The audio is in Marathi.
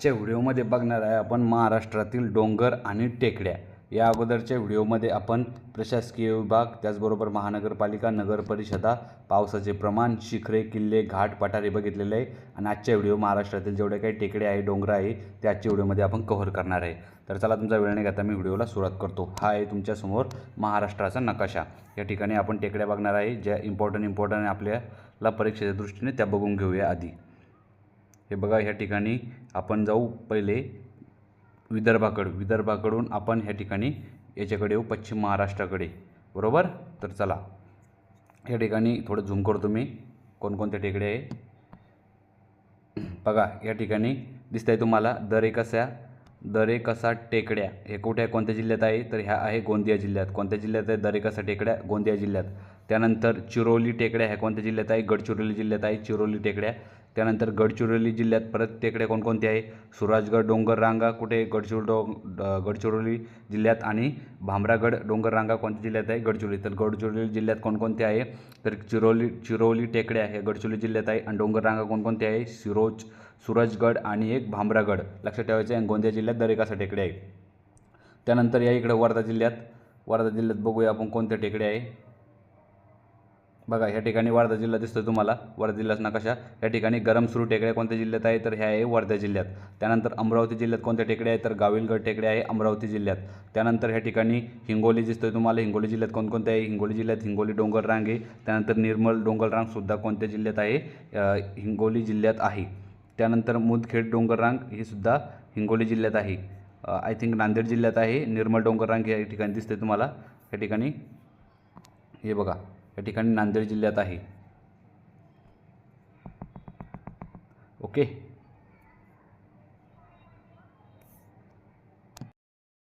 आजच्या व्हिडिओमध्ये बघणार आहे आपण महाराष्ट्रातील डोंगर आणि टेकड्या. या अगोदरच्या व्हिडिओमध्ये आपण प्रशासकीय विभाग त्याचबरोबर महानगरपालिका नगर परिषदा पावसाचे प्रमाण शिखरे किल्ले घाट पठारे बघितलेले आहे. आणि आजच्या व्हिडिओ महाराष्ट्रातील जेवढे काही टेकडे आहे डोंगर आहे ते आजच्या व्हिडिओमध्ये आपण कव्हर करणार आहे. तर चला तुमचा वेळ नाही घेता मी व्हिडिओला सुरुवात करतो. हा आहे तुमच्यासमोर महाराष्ट्राचा नकाशा. या ठिकाणी आपण टेकड्या बघणार आहे ज्या इम्पॉर्टंट इम्पॉर्टंट आपल्याला परीक्षेच्या दृष्टीने त्या बघून घेऊया आधी. हे बघा ह्या ठिकाणी आपण जाऊ पहिले विदर्भाकडं विदर्भाकडून आपण ह्या ठिकाणी याच्याकडे येऊ पश्चिम महाराष्ट्राकडे. बरोबर? तर चला. या ठिकाणी थोडं झूम करतो मी कोणकोणत्या टेकडे आहे? बघा या ठिकाणी दिसत आहे तुम्हाला दरेकसा दरेकसा टेकड्या. हे कुठे आहे? कोणत्या जिल्ह्यात आहे? तर ह्या आहे गोंदिया जिल्ह्यात. कोणत्या जिल्ह्यात आहे? दरेकसा टेकड्या गोंदिया जिल्ह्यात. त्यानंतर चिरोली टेकड्या ह्या कोणत्या जिल्ह्यात आहे? गडचिरोली जिल्ह्यात आहे. चिरोली टेकड्या त्यानंतर गडचिरोली जिल्ह्यात परत टेकड्या कोणकोणत्या आहे? सुराजगड डोंगर रांगा कुठे गडचिरो डो गडचिरोली जिल्ह्यात आणि भामरागड डोंगर रांगा कोणत्या जिल्ह्यात आहे? गडचिरोली. तर गडचिरोली जिल्ह्यात कोणकोणते आहे? तर चिरोली चिरोली टेकड्या हे गडचिरोली जिल्ह्यात आहे. आणि डोंगर रांगा कोणकोणते आहे? सिरोज सूरजगड आणि एक भामरागड. लक्षात ठेवायचं आहे गोंदिया जिल्ह्यात दरेकासा टेकडे आहे. त्यानंतर या इकडं वर्धा जिल्ह्यात वर्धा जिल्ह्यात बघूया आपण कोणत्या टेकड्या आहे. बघा ह्या ठिकाणी वर्धा जिल्हा दिसतो तुम्हाला. वर्धा जिल्ह्याचा नकाशा या ठिकाणी गरम सुरू टेकड्या कोणत्या जिल्ह्यात आहे तर ह्या आहे वर्धा जिल्ह्यात. त्यानंतर अमरावती जिल्ह्यात कोणत्या टेकड्या आहे तर गाविलगड टेकड्या आहे अमरावती जिल्ह्यात. त्यानंतर ह्या ठिकाणी हिंगोली दिसतोय तुम्हाला. हिंगोली जिल्ह्यात कोणकोणत्या आहे? हिंगोली जिल्ह्यात हिंगोली डोंगर रांग आहे. त्यानंतर निर्मल डोंगर रांगसुद्धा कोणत्या जिल्ह्यात आहे? हिंगोली जिल्ह्यात आहे. त्यानंतर मुदखेड डोंगररांग ही सुद्धा हिंगोली जिल्ह्यात आहे. आय थिंक नांदेड जिल्ह्यात आहे. निर्मल डोंगर रांग या ठिकाणी दिसते तुम्हाला. या ठिकाणी हे बघा. या ठिकाणी नांदेड जिल्ह्यात आहे. ओके?